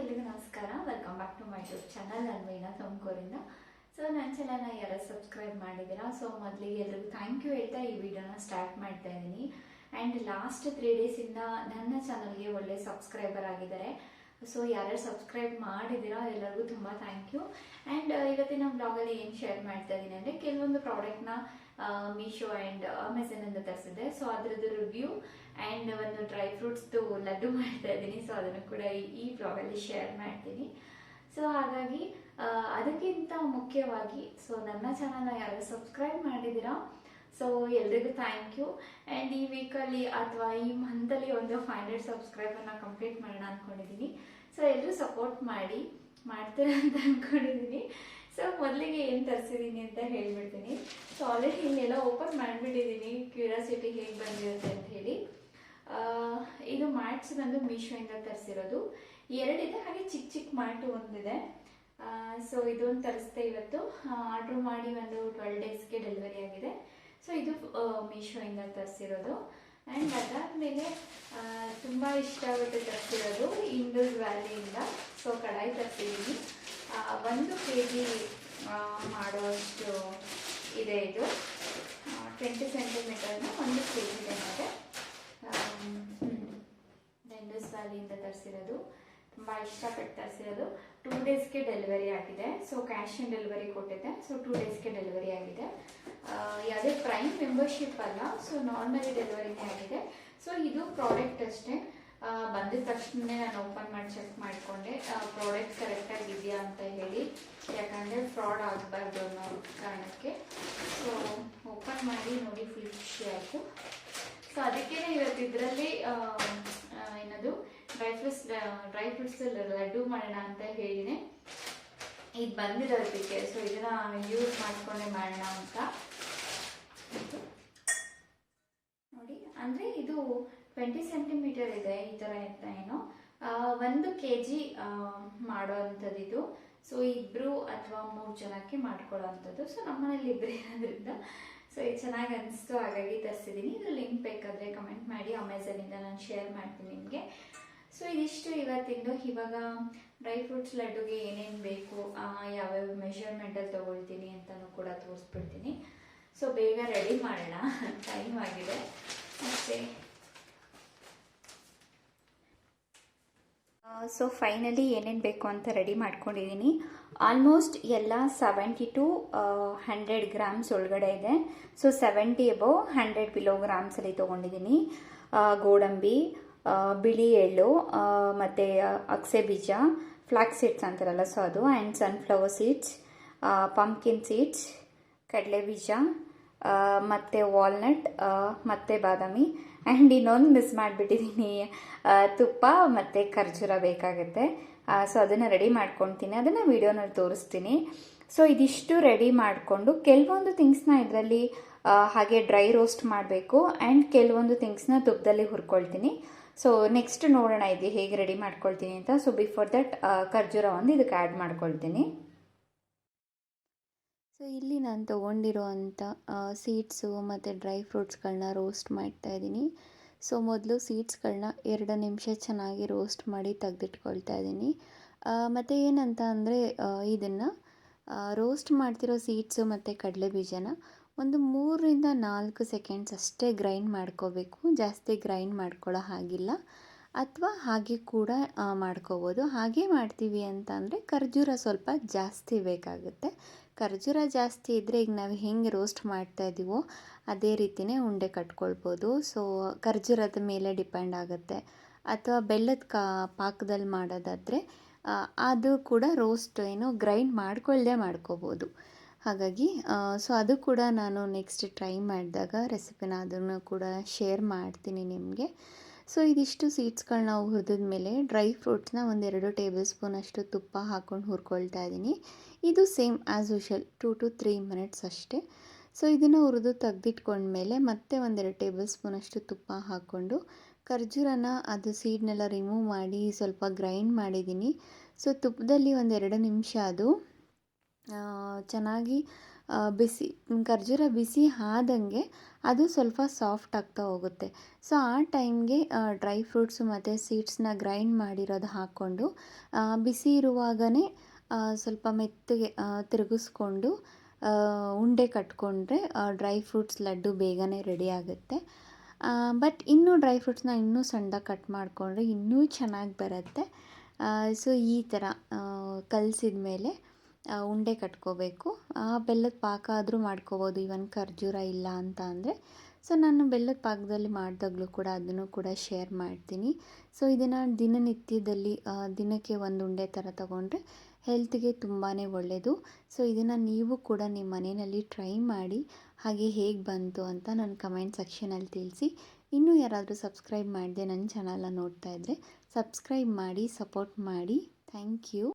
ಎಲ್ರಿಗೂ ನಮಸ್ಕಾರ. Welcome back to my YouTube channel ನಾನು ಮೀನಾ ತುಮಕೂರಿಂದ ಸೊ ನನ್ನ ಚಾನಲ್ನ ಯಾರು ಸಬ್ಸ್ಕ್ರೈಬ್ ಮಾಡಿದ್ದೀರಾ? ಸೊ ಮೊದಲಿಗೆ ಎಲ್ರಿಗೂ ಥ್ಯಾಂಕ್ ಯು ಹೇಳ್ತಾ ಈ ವಿಡಿಯೋನ ಸ್ಟಾರ್ಟ್ ಮಾಡ್ತಾ ಇದ್ದೀನಿ. ಆ್ಯಂಡ್ ಲಾಸ್ಟ್ ತ್ರೀ ಡೇಸಿಂದ ನನ್ನ ಚಾನಲ್ಗೆ ಒಳ್ಳೆ ಸಬ್ಸ್ಕ್ರೈಬರ್ ಆಗಿದ್ದಾರೆ. ಸೊ ಯಾರ್ಯಾರು ಸಬ್ಸ್ಕ್ರೈಬ್ ಮಾಡಿದ್ದೀರಾ ಎಲ್ಲರಿಗೂ ತುಂಬ ಥ್ಯಾಂಕ್ ಯು ಆ್ಯಂಡ್ ಇವತ್ತಿನ ಬ್ಲಾಗಲ್ಲಿ ಏನು ಶೇರ್ ಮಾಡ್ತಾ ಇದ್ದೀನಿ ಅಂದರೆ ಕೆಲವೊಂದು ಪ್ರಾಡಕ್ಟ್ನ ಮೀಶೋ ಆ್ಯಂಡ್ ಅಮೆಝಾನಿಂದ ತರಿಸಿದ್ದೆ. ಸೊ ಅದರದ್ದು ರಿವ್ಯೂ ಆ್ಯಂಡ್ ಒಂದು ಡ್ರೈ ಫ್ರೂಟ್ಸ್ದು ಲಡ್ಡು ಮಾಡ್ತಾ ಇದ್ದೀನಿ. ಸೊ ಅದನ್ನು ಕೂಡ ಈ- ಬ್ಲಾಗಲ್ಲಿ ಶೇರ್ ಮಾಡ್ತೀನಿ. ಸೊ ಹಾಗಾಗಿ ಅದಕ್ಕಿಂತ ಮುಖ್ಯವಾಗಿ ಸೊ ನನ್ನ ಚಾನಲ್ನ ಯಾರು ಸಬ್ಸ್ಕ್ರೈಬ್ ಮಾಡಿದ್ದೀರಾ ಸೊ ಎಲ್ರಿಗೂ ಥ್ಯಾಂಕ್ ಯು ಆ್ಯಂಡ್ ಈ ವೀಕಲ್ಲಿ ಅಥವಾ ಈ ಮಂತಲ್ಲಿ ಒಂದು ಫೈವ್ ಹಂಡ್ರೆಡ್ ಸಬ್ಸ್ಕ್ರೈಬರ್ನ ಕಂಪ್ಲೀಟ್ ಮಾಡೋಣ ಅಂದ್ಕೊಂಡಿದ್ದೀನಿ ಸೊ ಎಲ್ಲರೂ ಸಪೋರ್ಟ್ ಮಾಡಿ, ಮಾಡ್ತೀರಾ ಅಂತ ಅಂದ್ಕೊಂಡಿದ್ದೀನಿ ಸೊ ಮೊದಲಿಗೆ ಏನು ತರಿಸಿದ್ದೀನಿ ಅಂತ ಹೇಳಿಬಿಡ್ತೀನಿ. ಸೊ ಆಲ್ರೆಡಿ ಇಲ್ಲೆಲ್ಲ ಓಪನ್ ಮಾಡಿಬಿಟ್ಟಿದ್ದೀನಿ ಕ್ಯೂರಿಯಾಸಿಟಿ ಹೇಗೆ ಬಂದಿರುತ್ತೆ ಅಂತ ಹೇಳಿ. ಇದು ಮಾರ್ಟ್ಸ್ ಬಂದು ಮೀಶೋಯಿಂದ ತರಿಸಿರೋದು. ಎರಡಿದೆ, ಹಾಗೆ ಚಿಕ್ಕ ಚಿಕ್ಕ ಮ್ಯಾಟು ಒಂದಿದೆ. ಸೊ ಇದೊಂದು ತರಿಸ್ದೆ ಇವತ್ತು. ಆರ್ಡ್ರ್ ಮಾಡಿ ಒಂದು ಟ್ವೆಲ್ ಡೇಸ್ಗೆ ಡೆಲಿವರಿ ಆಗಿದೆ. ಸೊ ಇದು ಮೀಶೋಯಿಂದ ತರಿಸಿರೋದು. ಆ್ಯಂಡ್ ಅದಾದಮೇಲೆ ತುಂಬ ಇಷ್ಟ ಆಗುತ್ತೆ ತರಿಸಿರೋದು ಇಂಡೋಸ್ ವ್ಯಾಲಿಯಿಂದ ಸೊ, ಕಡಾಯಿ ತರಿಸಿದ್ದೀನಿ. ಒಂದು ಕೆ ಜಿ ಮಾಡೋಷ್ಟು ಇದೆ ಇದು. ಟ್ವೆಂಟಿ ಸೆಂಟಿಮೀಟರ್ನ ಒಂದು ಕೆ ಜಿ ಇದೆ ಡೆಂಡಸ್ ವ್ಯಾಲಿಯಿಂದ ತರಿಸಿರೋದು. ತುಂಬ ಇಷ್ಟಪಟ್ಟು ತರಿಸಿರೋದು. ಟೂ ಡೇಸ್ಗೆ ಡೆಲಿವರಿ ಆಗಿದೆ. ಸೊ ಕ್ಯಾಶ್ ಆನ್ ಡೆಲಿವರಿ ಕೊಟ್ಟಿದ್ದೆ. ಸೊ ಟೂ ಡೇಸ್ಗೆ ಡೆಲಿವರಿ ಆಗಿದೆ. ಪ್ರೈಮ್ ಮೆಂಬರ್ಶಿಪ್ ಅಲ್ಲ ಸೊ ನಾರ್ಮಲಿ ಡೆಲಿವರಿನೇ ಆಗಿದೆ. ಸೊ ಇದು ಪ್ರಾಡಕ್ಟ್ ಅಷ್ಟೇ. ಬಂದಿದ ತಕ್ಷಣ ನಾನು ಓಪನ್ ಮಾಡಿ ಚೆಕ್ ಮಾಡಿಕೊಂಡೆ. ಪ್ರಾಡಕ್ಟ್ ಕರೆಕ್ಟಾಗಿ ಇದೆಯಾ ಅಂತ ಹೇಳಿ. ಯಾಕಂದರೆ ಫ್ರಾಡ್ ಆಗಬಾರ್ದು ಅನ್ನೋ ಕಾರಣಕ್ಕೆ. ಸೊ ಓಪನ್ ಮಾಡಿ ನೋಡಿ ಫುಲ್ ಖುಷಿ ಆಯಿತು. ಸೊ ಅದಕ್ಕೇ ಇವತ್ತು ಇದರಲ್ಲಿ ಏನದು dry fruits dry fruits laddu ಮಾಡೋಣ ಅಂತ ಹೇಳಿದೆ. ಇದು ಬಂದಿರೋದಕ್ಕೆ ಸೊ ಇದನ್ನ ಯೂಸ್ ಮಾಡ್ಕೊಂಡೆ ಮಾಡೋಣ ಅಂತ. ನೋಡಿ, ಅಂದರೆ ಇದು ಟ್ವೆಂಟಿ ಸೆಂಟಿಮೀಟರ್ ಇದೆ ಈ ಥರ ಅಂತ ಏನು ಒಂದು ಕೆ ಜಿ ಮಾಡೋ ಅಂಥದ್ದು ಇದು. ಸೊ ಇಬ್ಬರು ಅಥವಾ ಮೂರು ಜನಕ್ಕೆ ಮಾಡ್ಕೊಳ್ಳೋ ಅಂಥದ್ದು ಸೊ ನಮ್ಮನೇಲಿ ಇಬ್ಬರು ಇರೋದ್ರಿಂದ ಸೊ ಇದು ಚೆನ್ನಾಗಿ ಅನಿಸ್ತು. ಹಾಗಾಗಿ ತರಿಸಿದ್ದೀನಿ ಇದು ಲಿಂಕ್ ಬೇಕಾದರೆ ಕಮೆಂಟ್ ಮಾಡಿ ಅಮೆಝಾನಿಂದ ನಾನು ಶೇರ್ ಮಾಡ್ತೀನಿ ನಿಮಗೆ. ಸೊ ಇದಿಷ್ಟು ಇವತ್ತಿಂದು. ಇವಾಗ ಡ್ರೈ ಫ್ರೂಟ್ಸ್ ಲಡ್ಡುಗೆ ಏನೇನು ಬೇಕು ಯಾವ ಯಾವ್ಯಾವ ಮೆಷರ್ಮೆಂಟಲ್ಲಿ ತೊಗೊಳ್ತೀನಿ ಅಂತಲೂ ಕೂಡ ತೋರಿಸ್ಬಿಡ್ತೀನಿ. ಸೊ ಬೇಗ ರೆಡಿ ಮಾಡೋಣ. ಟೈಮ್ ಆಗಿದೆ. ಮತ್ತೆ? ಸೊ ಫೈನಲಿ ಏನೇನು ಬೇಕು ಅಂತ ರೆಡಿ ಮಾಡ್ಕೊಂಡಿದ್ದೀನಿ. ಆಲ್ಮೋಸ್ಟ್ ಎಲ್ಲ ಸೆವೆಂಟಿ ಟು ಹಂಡ್ರೆಡ್ ಗ್ರಾಮ್ಸ್ ಒಳಗಡೆ ಇದೆ. So seventy above hundred below ಗ್ರಾಮ್ಸಲ್ಲಿ ತೊಗೊಂಡಿದ್ದೀನಿ. ಗೋಡಂಬಿ ಬಿಳಿ ಎಳ್ಳು ಮತ್ತು ಅಕ್ಸೆ ಬೀಜ, ಫ್ಲಾಕ್ ಸೀಡ್ಸ್ ಅಂತಾರಲ್ಲ, ಸೊ ಅದು and sunflower seeds pumpkin seeds ಕಡಲೆ ಬೀಜ ಮತ್ತೆ ವಾಲ್ನಟ್ ಮತ್ತು ಬಾದಾಮಿ. ಆ್ಯಂಡ್ ಇನ್ನೊಂದು ಮಿಸ್ ಮಾಡಿಬಿಟ್ಟಿದ್ದೀನಿ ತುಪ್ಪ ಮತ್ತು ಖರ್ಜೂರ ಬೇಕಾಗುತ್ತೆ. ಸೊ ಅದನ್ನು ರೆಡಿ ಮಾಡ್ಕೊತೀನಿ. ಅದನ್ನು ವೀಡಿಯೋನಲ್ಲಿ ತೋರಿಸ್ತೀನಿ. ಸೊ ಇದಿಷ್ಟು ರೆಡಿ ಮಾಡಿಕೊಂಡು ಕೆಲವೊಂದು ಥಿಂಗ್ಸ್ನ ಇದರಲ್ಲಿ ಹಾಗೆ ಡ್ರೈ ರೋಸ್ಟ್ ಮಾಡಬೇಕು. ಆ್ಯಂಡ್ ಕೆಲವೊಂದು ಥಿಂಗ್ಸ್ನ ತುಪ್ಪದಲ್ಲಿ ಹುರ್ಕೊಳ್ತೀನಿ. ಸೊ ನೆಕ್ಸ್ಟ್ ನೋಡೋಣ ಇದು ಹೇಗೆ ರೆಡಿ ಮಾಡ್ಕೊಳ್ತೀನಿ ಅಂತ. ಸೊ ಬಿಫೋರ್ ದಟ್ ಖರ್ಜೂರ ಒಂದು ಇದಕ್ಕೆ ಆ್ಯಡ್ ಮಾಡ್ಕೊಳ್ತೀನಿ. ಸೊ ಇಲ್ಲಿ ನಾನು ತೊಗೊಂಡಿರೋ ಅಂಥ ಸೀಡ್ಸು ಮತ್ತು ಡ್ರೈ ಫ್ರೂಟ್ಸ್ಗಳನ್ನ ರೋಸ್ಟ್ ಮಾಡ್ತಾ ಇದ್ದೀನಿ ಸೊ ಮೊದಲು ಸೀಡ್ಸ್ಗಳನ್ನ ಎರಡು ನಿಮಿಷ ಚೆನ್ನಾಗಿ ರೋಸ್ಟ್ ಮಾಡಿ ತೆಗೆದಿಟ್ಕೊಳ್ತಾ ಇದ್ದೀನಿ ಮತ್ತು ಏನಂತ ಅಂದರೆ ಇದನ್ನು ರೋಸ್ಟ್ ಮಾಡ್ತಿರೋ ಸೀಡ್ಸು ಮತ್ತು ಕಡಲೆ ಬೀಜನ ಒಂದು ಮೂರರಿಂದ ನಾಲ್ಕು ಸೆಕೆಂಡ್ಸ್ ಅಷ್ಟೇ ಗ್ರೈಂಡ್ ಮಾಡ್ಕೋಬೇಕು. ಜಾಸ್ತಿ ಗ್ರೈಂಡ್ ಮಾಡ್ಕೊಳ್ಳೋ ಹಾಗಿಲ್ಲ. ಅಥವಾ ಹಾಗೆ ಕೂಡ ಮಾಡ್ಕೋಬೋದು. ಹಾಗೆ ಮಾಡ್ತೀವಿ ಅಂತ ಅಂದರೆ ಖರ್ಜೂರ ಸ್ವಲ್ಪ ಜಾಸ್ತಿ ಬೇಕಾಗುತ್ತೆ. ಖರ್ಜೂರ ಜಾಸ್ತಿ ಇದ್ದರೆ ಈಗ ನಾವು ಹೆಂಗೆ ರೋಸ್ಟ್ ಮಾಡ್ತಾ ಇದ್ದೀವೋ ಅದೇ ರೀತಿಯೇ ಉಂಡೆ ಕಟ್ಕೊಳ್ಬೋದು. ಸೊ ಖರ್ಜೂರದ ಮೇಲೆ ಡಿಪೆಂಡ್ ಆಗುತ್ತೆ. ಅಥವಾ ಬೆಲ್ಲದ ಕಾ ಪಾಕದಲ್ಲಿ ಮಾಡೋದಾದರೆ ಅದು ಕೂಡ ರೋಸ್ಟ್ ಏನು ಗ್ರೈಂಡ್ ಮಾಡ್ಕೊಳ್ಳದೆ ಮಾಡ್ಕೋಬೋದು. ಹಾಗಾಗಿ ಸೊ ಅದು ಕೂಡ ನಾನು ನೆಕ್ಸ್ಟ್ ಟ್ರೈ ಮಾಡಿದಾಗ ರೆಸಿಪಿನ ಅದನ್ನು ಕೂಡ ಶೇರ್ ಮಾಡ್ತೀನಿ ನಿಮಗೆ. ಸೊ ಇದಿಷ್ಟು ಸೀಡ್ಸ್ಗಳನ್ನ ಹುರಿದ ಮೇಲೆ ಡ್ರೈ ಫ್ರೂಟ್ಸ್ನ ಒಂದೆರಡು ಟೇಬಲ್ ಸ್ಪೂನ್ ಅಷ್ಟು ತುಪ್ಪ ಹಾಕ್ಕೊಂಡು ಹುರ್ಕೊಳ್ತಾ ಇದ್ದೀನಿ ಇದು same as usual two to three minutes ಅಷ್ಟೇ. ಸೊ ಇದನ್ನು ಹುರಿದು ತೆಗ್ದಿಟ್ಕೊಂಡ್ಮೇಲೆ ಮತ್ತೆ ಒಂದೆರಡು ಟೇಬಲ್ ಸ್ಪೂನ್ ಅಷ್ಟು ತುಪ್ಪ ಹಾಕ್ಕೊಂಡು ಖರ್ಜೂರನ ಅದು ಸೀಡ್ನೆಲ್ಲ ರಿಮೂವ್ ಮಾಡಿ ಸ್ವಲ್ಪ ಗ್ರೈಂಡ್ ಮಾಡಿದ್ದೀನಿ ಸೊ ತುಪ್ಪದಲ್ಲಿ ಒಂದೆರಡು ನಿಮಿಷ ಅದು ಚೆನ್ನಾಗಿ ಬಿಸಿ. ಖರ್ಜೂರ ಬಿಸಿ ಆದಂಗೆ ಅದು ಸ್ವಲ್ಪ ಸಾಫ್ಟ್ ಆಗ್ತಾ ಹೋಗುತ್ತೆ. ಸೊ ಆ ಟೈಮ್ಗೆ ಡ್ರೈ ಫ್ರೂಟ್ಸು ಮತ್ತು ಸೀಡ್ಸ್ನ ಗ್ರೈಂಡ್ ಮಾಡಿರೋದು ಹಾಕ್ಕೊಂಡು ಬಿಸಿ ಇರುವಾಗಲೇ ಸ್ವಲ್ಪ ಮೆತ್ತಗೆ ತಿರುಗಿಸ್ಕೊಂಡು ಉಂಡೆ ಕಟ್ಕೊಂಡ್ರೆ ಡ್ರೈ ಫ್ರೂಟ್ಸ್ ಲಡ್ಡು ಬೇಗನೆ ರೆಡಿ ಆಗುತ್ತೆ. ಬಟ್ ಇನ್ನೂ ಡ್ರೈ ಫ್ರೂಟ್ಸ್ನ ಇನ್ನೂ ಸಣ್ಣದಾಗಿ ಕಟ್ ಮಾಡಿಕೊಂಡ್ರೆ ಇನ್ನೂ ಚೆನ್ನಾಗಿ ಬರುತ್ತೆ. ಸೊ ಈ ಥರ ಕಲಸಿದ ಮೇಲೆ ಉಂಡೆ ಕಟ್ಕೋಬೇಕು. ಬೆಲ್ಲದ ಪಾಕ ಆದರೂ ಮಾಡ್ಕೋಬೋದು. ಇವನ್ ಖರ್ಜೂರ ಇಲ್ಲ ಅಂತ ಅಂದರೆ. ಸೊ ನಾನು ಬೆಲ್ಲದ ಪಾಕದಲ್ಲಿ ಮಾಡಿದಾಗಲೂ ಕೂಡ ಅದನ್ನು ಕೂಡ ಶೇರ್ ಮಾಡ್ತೀನಿ. ಸೊ ಇದನ್ನು ದಿನನಿತ್ಯದಲ್ಲಿ ದಿನಕ್ಕೆ ಒಂದು ಉಂಡೆ ಥರ ತಗೊಂಡ್ರೆ ಹೆಲ್ತ್ಗೆ ತುಂಬಾ ಒಳ್ಳೆಯದು ಸೊ ಇದನ್ನು ನೀವು ಕೂಡ ನಿಮ್ಮ ಮನೆಯಲ್ಲಿ ಟ್ರೈ ಮಾಡಿ ಹಾಗೆ ಹೇಗೆ ಬಂತು ಅಂತ ನನ್ನ ಕಮೆಂಟ್ ಸೆಕ್ಷನಲ್ಲಿ ತಿಳಿಸಿ. ಇನ್ನೂ ಯಾರಾದರೂ ಸಬ್ಸ್ಕ್ರೈಬ್ ಮಾಡಿದೆ ನನ್ನ ಚಾನಲ್ನ ನೋಡ್ತಾ ಇದ್ದರೆ ಸಬ್ಸ್ಕ್ರೈಬ್ ಮಾಡಿ ಸಪೋರ್ಟ್ ಮಾಡಿ. Thank you